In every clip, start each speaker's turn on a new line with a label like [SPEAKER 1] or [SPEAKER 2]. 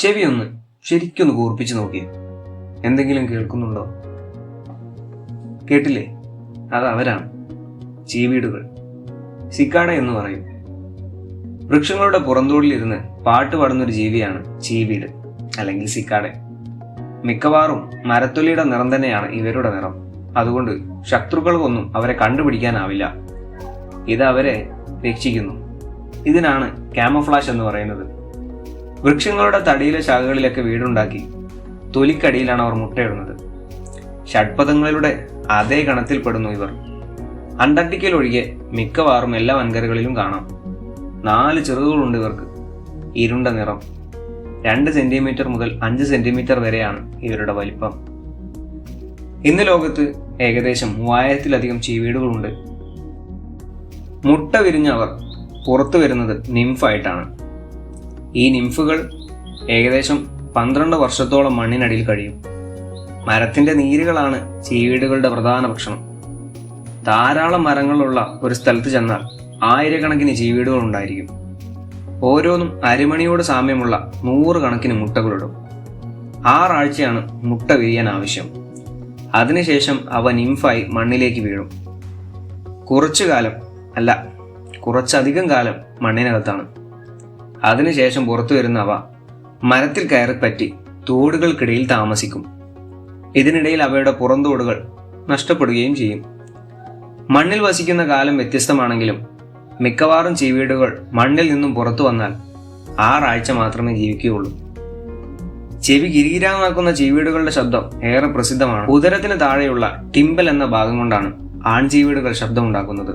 [SPEAKER 1] ചെവി ഒന്ന് ശരിക്കൊന്ന് കൂർപ്പിച്ച് നോക്കി. എന്തെങ്കിലും കേൾക്കുന്നുണ്ടോ? കേട്ടില്ലേ? അത് അവരാണ്. ചീവീടുകൾ. സിക്കാട എന്ന് പറയും. വൃക്ഷങ്ങളുടെ പുറന്തോടിലിരുന്ന് പാട്ട് പാടുന്നൊരു ജീവിയാണ് ചീവീട് അല്ലെങ്കിൽ സിക്കാട. മിക്കവാറും മരത്തൊലിയുടെ നിറം തന്നെയാണ് ഇവരുടെ നിറം. അതുകൊണ്ട് ശത്രുക്കൾക്കൊന്നും അവരെ കണ്ടുപിടിക്കാനാവില്ല. ഇത് അവരെ രക്ഷിക്കുന്നു. ഇതിനാണ് ക്യാമഫ്ലാഷ് എന്ന് പറയുന്നത്. വൃക്ഷങ്ങളുടെ തടിയിലെ ശാഖകളിലൊക്കെ വീടുണ്ടാക്കി തൊലിക്കടിയിലാണ് അവർ മുട്ടയിടുന്നത്. ഷഡ്പഥങ്ങളുടെ അതേ ഗണത്തിൽപ്പെടുന്നു ഇവർ. അന്റാർട്ടിക്കയിൽ ഒഴികെ മിക്കവാറും എല്ലാ വൻകരകളിലും കാണാം. നാല് ചെറുതുകളുണ്ട് ഇവർക്ക്. ഇരുണ്ട നിറം. രണ്ട് സെന്റിമീറ്റർ മുതൽ അഞ്ച് സെന്റിമീറ്റർ വരെയാണ് ഇവരുടെ വലിപ്പം. ഇന്ന് ലോകത്ത് ഏകദേശം മൂവായിരത്തിലധികം ചീവീടുകളുണ്ട്. മുട്ട വിരിഞ്ഞ അവർ പുറത്തു വരുന്നത് നിംഫായിട്ടാണ്. ഈ നിംഫുകൾ ഏകദേശം പന്ത്രണ്ട് വർഷത്തോളം മണ്ണിനടിയിൽ കഴിയും. മരത്തിന്റെ നീരുകളാണ് ചീവീടുകളുടെ പ്രധാന ഭക്ഷണം. ധാരാളം മരങ്ങളുള്ള ഒരു സ്ഥലത്ത് ചെന്നാൽ ആയിരക്കണക്കിന് ചീവീടുകൾ ഉണ്ടായിരിക്കും. ഓരോന്നും അരിമണിയോട് സാമ്യമുള്ള നൂറുകണക്കിന് മുട്ടകളിടും. ആറാഴ്ചയാണ് മുട്ട വിരിയാൻ ആവശ്യം. അതിനുശേഷം അവ നിംഫായി മണ്ണിലേക്ക് വീഴും. കുറച്ചു കാലം അല്ല കുറച്ചധികം കാലം മണ്ണിനകത്താണ്. അതിനുശേഷം പുറത്തു വരുന്ന അവ മരത്തിൽ കയറി പറ്റി തോടുകൾക്കിടയിൽ താമസിക്കും. ഇതിനിടയിൽ അവയുടെ പുറന്തോടുകൾ നഷ്ടപ്പെടുകയും ചെയ്യും. മണ്ണിൽ വസിക്കുന്ന കാലം വ്യത്യസ്തമാണെങ്കിലും മിക്കവാറും ചീവീടുകൾ മണ്ണിൽ നിന്നും പുറത്തു വന്നാൽ ആറാഴ്ച മാത്രമേ ജീവിക്കുകയുള്ളൂ. ചെവി കിരീരാമാക്കുന്ന ചീവീടുകളുടെ ശബ്ദം ഏറെ പ്രസിദ്ധമാണ്. ഉദരത്തിന് താഴെയുള്ള ടിമ്പൽ എന്ന ഭാഗം കൊണ്ടാണ് ആൺചീവീടുകൾ ശബ്ദമുണ്ടാക്കുന്നത്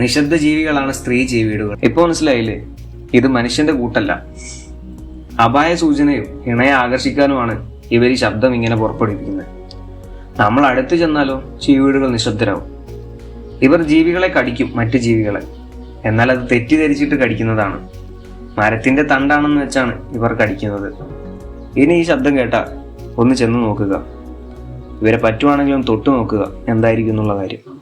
[SPEAKER 1] നിശബ്ദ ജീവികളാണ് സ്ത്രീ ചീവീടുകൾ ഇപ്പൊ മനസ്സിലായില്ലേ? ഇത് മനുഷ്യന്റെ കൂട്ടല്ല. അപായ സൂചനയും ഇണയെ ആകർഷിക്കാനുമാണ് ഇവർ ഈ ശബ്ദം ഇങ്ങനെ പുറപ്പെടുവിക്കുന്നത്. നമ്മൾ അടുത്ത് ചെന്നാലോ ചീവീടുകൾ നിശബ്ദരാകും ഇവർ ജീവികളെ കടിക്കും മറ്റ് ജീവികളെ. എന്നാൽ അത് തെറ്റിദ്ധരിച്ചിട്ട് കടിക്കുന്നതാണ്. മരത്തിന്റെ തണ്ടാണെന്ന് വെച്ചാണ് ഇവർ കടിക്കുന്നത്. ഇനി ഈ ശബ്ദം കേട്ടാൽ ഒന്ന് ചെന്ന് നോക്കുക. ഇവരെ പറ്റുവാണെങ്കിലും തൊട്ടു നോക്കുക. എന്തായിരിക്കും എന്നുള്ള കാര്യം.